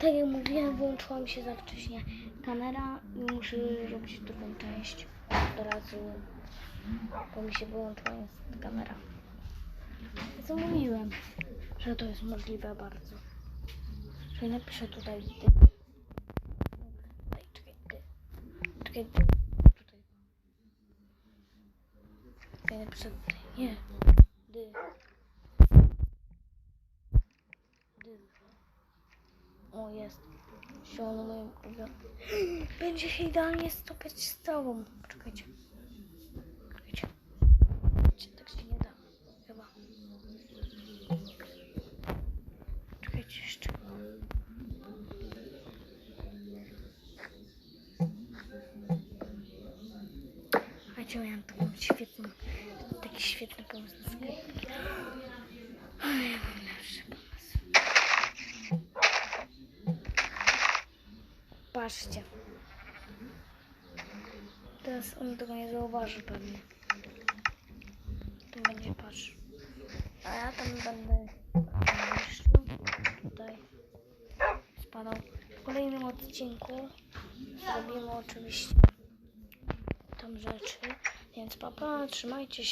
Tak jak mówiłem, włączyła mi się za wcześnie kamera i muszę robić drugą część od razu, bo mi się wyłączyła kamera. Co mówiłem, że to jest możliwe bardzo. Czyli napiszę tutaj dy. Tutaj, czekaj, dy. Czekaj, dy. Tutaj. Czekaj, napiszę dy. Nie. Dy. Dy. O, jest. Zioło moim ulubionym. Będzie się idealnie stopiać z całą. Czekajcie. Czekajcie. Czekajcie, Tak się nie da. Chyba. Czekajcie jeszcze. Słuchajcie, miałam taką świetną, taki świetny pomysł na sklepiki. Oj, ja mam lepszy pomysł. Patrzcie. Teraz on tego nie zauważy pewnie. Tu będzie patrz. A ja tam będę. Tutaj spadał. W kolejnym odcinku zrobimy oczywiście tam rzeczy. Więc papa, trzymajcie się.